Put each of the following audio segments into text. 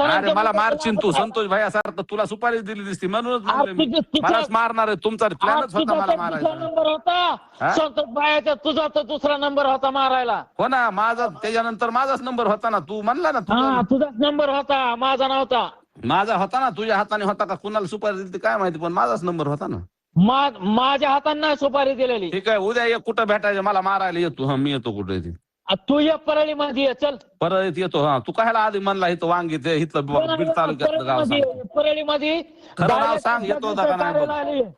अरे मला मारशील तू संतोष भाई सारखं तुला सुपारी दिली दिसती. म्हणूनच मलाच मारणार आहे. तुमचा प्लॅनच होता मला मारायचा. नंबर होता? संतोष बायाचा तुझा तर दुसरा नंबर होता मारायला. हो ना माझा त्याच्यानंतर माझाच नंबर होता ना तू? म्हणला ना हा तुझा तुझाच नंबर होता. माझा नव्हता. माझा होता ना? तुझ्या हाताने होता का? कुणाला सुपारी दिली काय माहिती पण माझाच नंबर होता ना. माझ्या हातांना सुपारी दिलेली. ठीक आहे उद्या ये कुठं भेटायचं? मला मारायला येतो मी येतो कुठे आ, तू ये परळी मध्ये ये, चल. परत येतो हा. तू कायला आधी म्हणला इथं वांगी ते इथलं बीड तालुक्यातलं गाव सांग. परळी मध्ये. खरं नाव सांग, येतो होता का नाही बघ.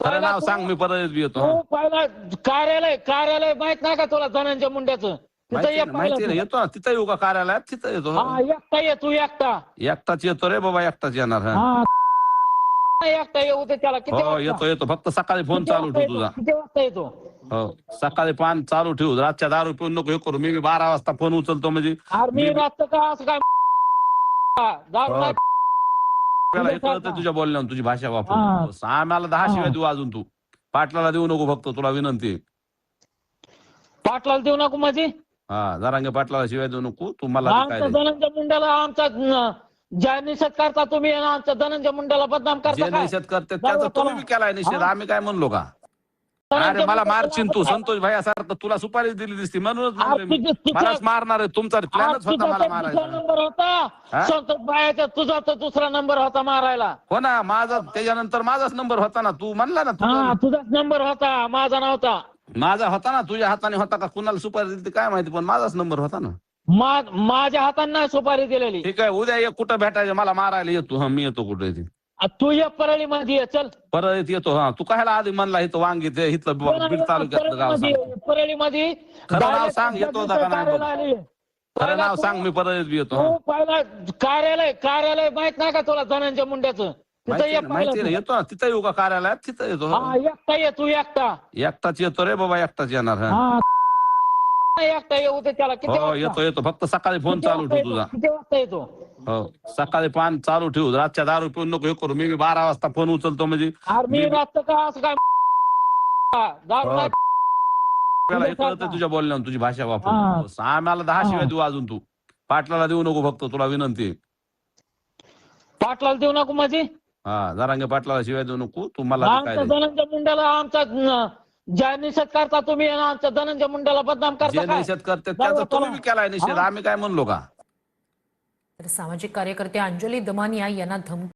खरं नाव सांग मी परत बी येतो हा. तू पहिला कार्यालय कार्यालय माहीत नाही का तुला धनंजय मुंड्याचं तिथं माहिती ये आहे ना, माहिती आहे ना पहिलं येतो ना तिथं येऊ का कार्यालयात? तिथं येतो तू. हा एकटा ये तू एकटा. एकटाच येतो रे बाबा एकटाच येणार हा. हा. एकटा येऊ दे त्याला. किती हो वाजता? येतो येतो. फक्त सकाळी फोन किती चालू वाजता ठेव येतो? तुझा. किती वाजता येतो? हो. सकाळी पान चालू ठेवू. रातच्या दारू पिऊन नको हे करू. मी बी बारा वाजता फोन उचलतो म्हणजे. अरे मी का? असं काय? दारू हो. नाही आपल्याला हे तुझं कळतं काय? तुझ्या बोलण्यावर तुझी भाषा हा. वापर आम्हाला दहा. शिवाय देऊ अजून तू. पाटलाला देऊ नको फक्त तुला विनंती आहे. पाटलाला देऊ नको माझी हा जरांगे पाटलाला शिवाय देऊ नको. तू मला बी काय आमचा दे. धनंजय मुंड्याला आमचा न- ज्या निषेध करता तुम्ही आणि आमच्या धनंजय मुंड्याला बदनाम जे करता काय? निषेध करते त्याचा तुम्ही बी केलाय निषेध. हा. आम्ही काय म्हणलो का? अरे मला मारशील तू संतोष भाई सारखं तुला सुपारी दिली दिसती म्हणूनच मलाच मारणार आहे तुमचा. प्लॅनच होता तुझा मला मारायचा. नंबर होता? संतोष बायाचा तुझा तर दुसरा नंबर होता मारायला. हो ना माझा त्याच्यानंतर माझाच नंबर होता ना तू म्हणला ना तुझाच नंबर होता माझा नव्हता. माझा होता ना तुझ्या हाताने होता का? कुणाला सुपारी दिली काय माहिती पण माझाच नंबर होता ना. माझ्या हातांना सुपारी दिलेली. ठीक आहे उद्या ये कुठं भेटायचं मला मारायला येतो मी येतो कुठे ते ये परळी मध्ये ये, चल. परत येतो हा. तू कायला आधी म्हणला इथं वांगी ते इथलं बीड तालुक्यातलं गाव सांग. परळी मध्ये खरं नाव सांग, येतो होता का नाही बघ. खरं नाव सांग मी परत बी येतो हा. तू पहिला कार्यालय कार्यालय माहीत नाही का तुला धनंजय मुंड्याचं तिथं माहिती ये आहे ना, माहिती आहे ना पहिलं येतो ना. तिथं येऊ का कार्यालयात? तिथं येतो हा एकटा ये तू एकटा. एकटाच येतो रे बाबा एकटाच येणार हा. हा. एकटा येऊ दे त्याला किती हो वाजता? येतो येतो फक्त सकाळी फोन किती चालू वाजता ठेव येतो? तुझा किती वाजता येतो हो सकाळी पान चालू ठेवू रातच्या दारू पिऊन नको हे करू मी बी बारा वाजता फोन उचलतो म्हणजे अरे मी मी- रात्र का असं काय दारू हो. नाही आपल्याला हे तुझं कळतं काय? तुझ्या बोलण्यावर तुझी भाषा हा. वापर आम्हाला दहा. शिवाय देऊ अजून तू पाटलाला देऊ नको फक्त तुला विनंती आहे. पाटलाला देऊ नको माझी हा जरांगे पाटलाला शिवाय देऊ नको तू मला बी काय आमच्या. धनंजय मुंड्याला आमचा न- ज्या निषेध करता तुम्ही आणि आमच्या धनंजय मुंड्याला बदनाम जे करता काय निषेध करते त्याचा तुम्ही चला. बी केलाय निषेध. आम्ही काय म्हणलो का तर सामाजिक कार्यकर्ते अंजली दमानिया यांना धमकी